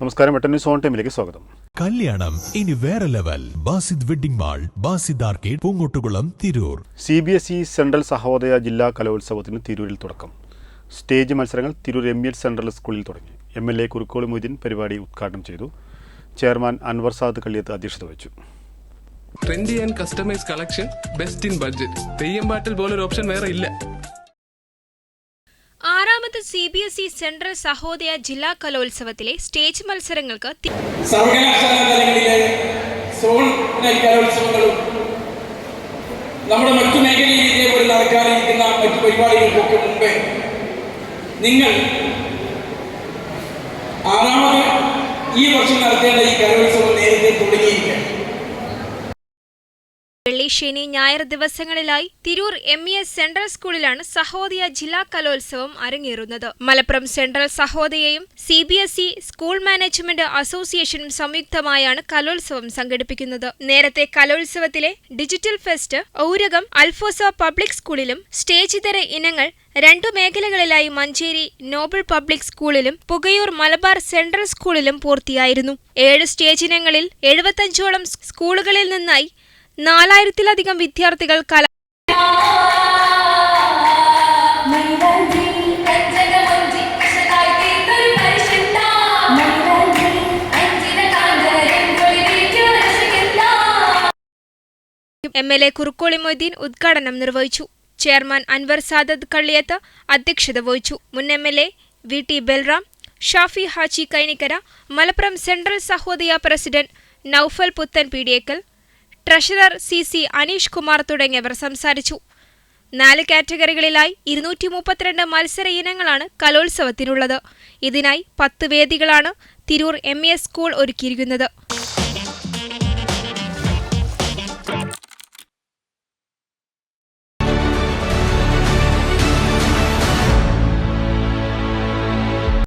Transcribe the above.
നമസ്കാരം Vettan news on ടൈമിലേക്ക് സ്വാഗതം. കല്യാണം ഇനി വേറെ level. Basid wedding mall Basid arcade Poongottukulam Tirur. C B S E central Sahodaya ജില്ലാ കലോത്സവത്തിന് തിരൂരിൽ തുടക്കം. സ്റ്റേജ് മത്സരങ്ങൾ തിരൂർ എം എൽ സെൻട്രൽ സ്കൂളിൽ തുടങ്ങി. M L A Kurukkoli Moideen പരിപാടി ഉദ്ഘാടനം ചെയ്തു. ചെയർമാൻ അൻവർ സാദ് കള്ളിയത്ത് അധ്യക്ഷത വഹിച്ചു. Trendy and customise collection best in budget Theyyampattil പോലൊരു ഓപ്ഷൻ വേറെ ഇല്ല. ആറാമത് C B S E central Sahodaya ജില്ലാ കലോത്സവത്തിലെ സ്റ്റേജ് മത്സരങ്ങൾക്ക് നമ്മുടെ മറ്റു മേഖലയിൽ ഇതേപോലെ നടക്കാനിരിക്കുന്ന മറ്റു പരിപാടികൾക്കൊക്കെ മുമ്പേ നിങ്ങൾ ആറാമത് ഈ വർഷം നടത്തേണ്ട ഈ കലോത്സവം നേരത്തെ തുടങ്ങിയിരിക്കുകയാണ് വെള്ളി ശനി ഞായർ ദിവസങ്ങളിലായി Tirur M E S central സ്കൂളിലാണ് സഹോദയ ജില്ലാ കലോത്സവം അരങ്ങേറുന്നത്. Malappuram central സഹോദയയും C B S E school management അസോസിയേഷനും സംയുക്തമായാണ് കലോത്സവം സംഘടിപ്പിക്കുന്നത്. നേരത്തെ കലോത്സവത്തിലെ digital fest Ourakam Alphonsa public സ്കൂളിലും സ്റ്റേജ് ഇതര ഇനങ്ങൾ രണ്ടു മേഖലകളിലായി മഞ്ചേരി നോബൽ പബ്ലിക് സ്കൂളിലും പുകയൂർ മലബാർ സെൻട്രൽ സ്കൂളിലും പൂർത്തിയായിരുന്നു. ഏഴ് സ്റ്റേജ് ഇനങ്ങളിൽ എഴുപത്തഞ്ചോളം സ്കൂളുകളിൽ നിന്നായി നാലായിരത്തിലധികം വിദ്യാർത്ഥികൾ കല M L A Kurukkoli Moideen ഉദ്ഘാടനം നിർവഹിച്ചു. ചെയർമാൻ അൻവർ സാദത്ത് കള്ളിയത്ത് അധ്യക്ഷത വഹിച്ചു. മുൻ M L A V T Balram Shafi Haji Kainikkara Malappuram central Sahodaya president Naufal Puthan Peediyakkal treasurer C C Aneesh Kumar തുടങ്ങിയവർ സംസാരിച്ചു. നാല് കാറ്റഗറികളിലായി ഇരുന്നൂറ്റി മുപ്പത്തിരണ്ട് മത്സര ഇനങ്ങളാണ് കലോത്സവത്തിനുള്ളത്. ഇതിനായി പത്ത് വേദികളാണ് തിരൂർ എം സ്കൂൾ ഒരുക്കിയിരിക്കുന്നത്.